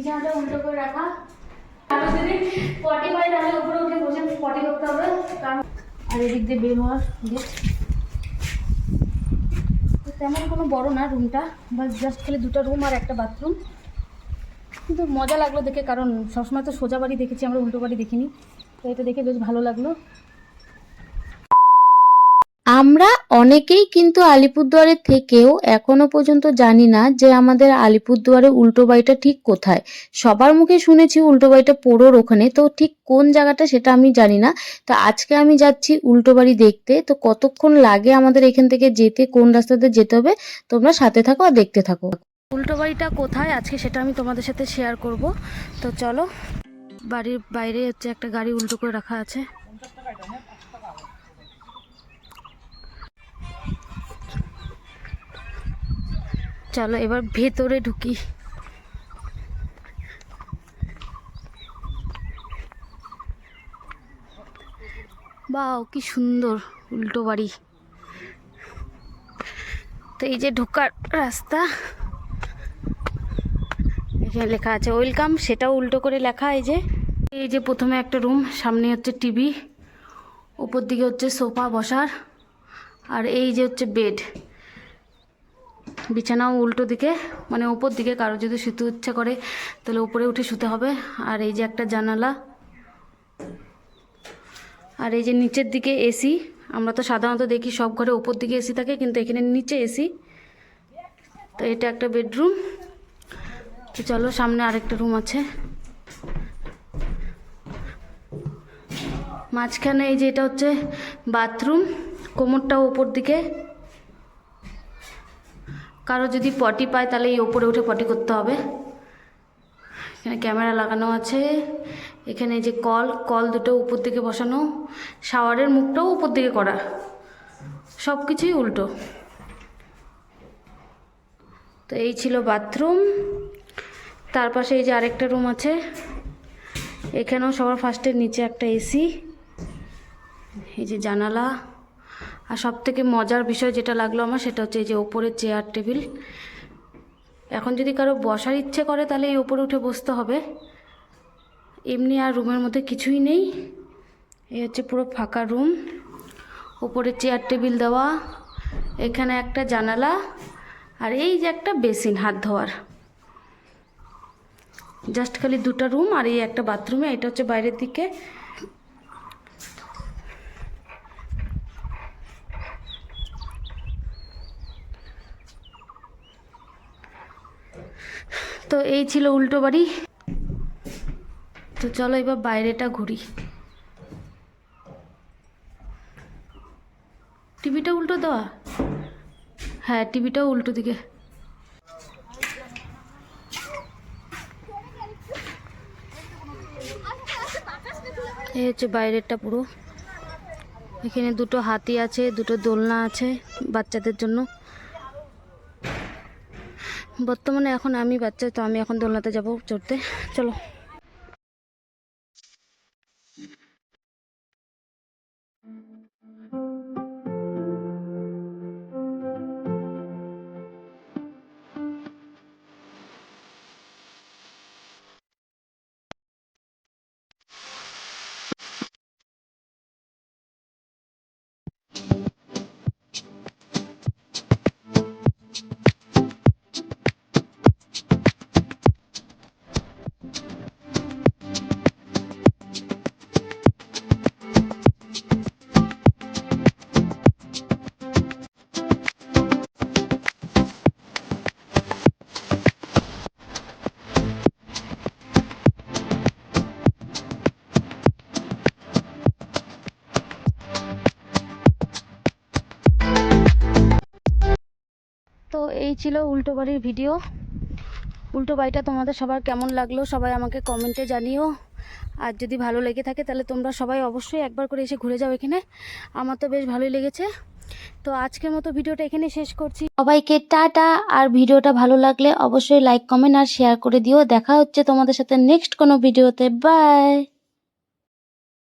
বিছানাটা উল্টো করে রাখা। যদি পটি তাহলে উপরে উঠে বসে পটি করতে হবে আর এদিক দিয়ে বের হওয়ার তেমন কোনো বড় না রুমটা বাস জাস্ট খালি দুটা রুম আর একটা বাথরুম কিন্তু মজা লাগল দেখে, কারণ সবসময় তো সোজা বাড়ি দেখেছি, আমরা উল্টো বাড়ি দেখিনি। তো এটা দেখে বেশ ভালো লাগল। আমরা অনেকেই কিন্তু আলিপুরদুয়ারের থেকেও এখনও পর্যন্ত জানি না যে আমাদের আলিপুরদুয়ারে উল্টো বাড়িটা ঠিক কোথায়। সবার মুখে শুনেছি উল্টো বাড়িটা পোড়োর ওখানে, তো ঠিক কোন জায়গাটা সেটা আমি জানি না। তো আজকে আমি যাচ্ছি উল্টো বাড়ি দেখতে, তো কতক্ষণ লাগে আমাদের এখান থেকে যেতে, কোন রাস্তাতে যেতে হবে, তোমরা সাথে থাকো আর দেখতে থাকো। উল্টো বাড়িটা কোথায় আজকে সেটা আমি তোমাদের সাথে শেয়ার করব। তো চলো, বাড়ির বাইরে হচ্ছে একটা গাড়ি উল্টো করে রাখা আছে। চলো, এবার ভেতরে ঢুকি। বাও কি সুন্দর উল্টো বাড়ি। তো এই যে ঢোকার রাস্তা, এখানে লেখা আছে, ওয়েলকাম। সেটাও উল্টো করে লেখা এই যে। এই যে প্রথমে একটা রুম, সামনে হচ্ছে টিভি, ওপর দিকে হচ্ছে সোফা বসার, আর এই যে হচ্ছে বেড। বিছানাও উল্টো দিকে মানে উপর দিকে, কারও যদি শুতে ইচ্ছা করে, তাহলে উপরে উঠে শুতে হবে। আর এই যে একটা জানালা, আর এই যে নিচের দিকে এসি, আমরা তো সাধারণত দেখি সব ঘরে উপর দিকে এসি থাকে, কিন্তু এখানে নিচে এসি। তো এটা একটা বেডরুম। তো চলো, সামনে আরেকটা রুম আছে। মাঝখানে এই যে এটা হচ্ছে বাথরুম, কোমরটাও ওপর দিকে। কারও যদি পটি পায় তাহলে এই ওপরে উঠে পটি করতে হবে। এখানে ক্যামেরা লাগানো আছে। এখানে যে কল কল দুটো উপর দিকে বসানো। শাওয়ারের মুখটাও উপর দিকে করা। সব কিছুই উল্টো। তো এই ছিল বাথরুম। তার পাশে এই যে আরেকটা রুম আছে। এখানেও সবার ফার্স্টের নিচে একটা এসি। এই যে জানালা। আর সব থেকে মজার বিষয় যেটা লাগল আমার সেটা হচ্ছে এই যে ওপরের চেয়ার, টেবিল। এখন যদি কারও বসার ইচ্ছে করে তাহলে এই ওপরে উঠে বসতে হবে। এমনি আর রুমের মধ্যে কিছুই নেই। এই হচ্ছে পুরো ফাঁকা রুম। ওপরে চেয়ার, টেবিল দেওয়া। এখানে একটা জানালা আর এই যে একটা বেসিন হাত ধোয়ার। জাস্ট খালি দুটো রুম আর এই একটা বাথরুমে। এটা হচ্ছে বাইরের দিকে। তো এই ছিল উল্টো বাড়ি। তো চলো এবার বাইরেটা ঘুরি। টিভিটা উল্টো দেওয়া? হ্যাঁ টিভিটাও উল্টো দিকে। এই হচ্ছে বাইরেরটা পুরো। এখানে দুটো হাতি আছে, দুটো দোলনা আছে বাচ্চাদের জন্য। বর্তমানে এখন আমি বাচ্চা তো আমি এখন দোলনাতে যাব চড়তে। চলো। এই ছিল উল্টো বাড়ির ভিডিও। উল্টো বাড়িটা তোমাদের সবার কেমন লাগল সবাই আমাকে কমেন্টে জানিও। আর যদি ভালো লেগে থাকে তাহলে তোমরা সবাই অবশ্যই একবার করে এসে ঘুরে যাও এখানে। আমার তো বেশ ভালোই লেগেছে। তো আজকের মতো ভিডিওটা এখানে শেষ করছি। সবাইকে টাটা। আর ভিডিওটা ভালো লাগলে অবশ্যই লাইক কমেন্ট আর শেয়ার করে দিও। দেখা হচ্ছে তোমাদের সাথে নেক্সট কোনো ভিডিওতে। বাই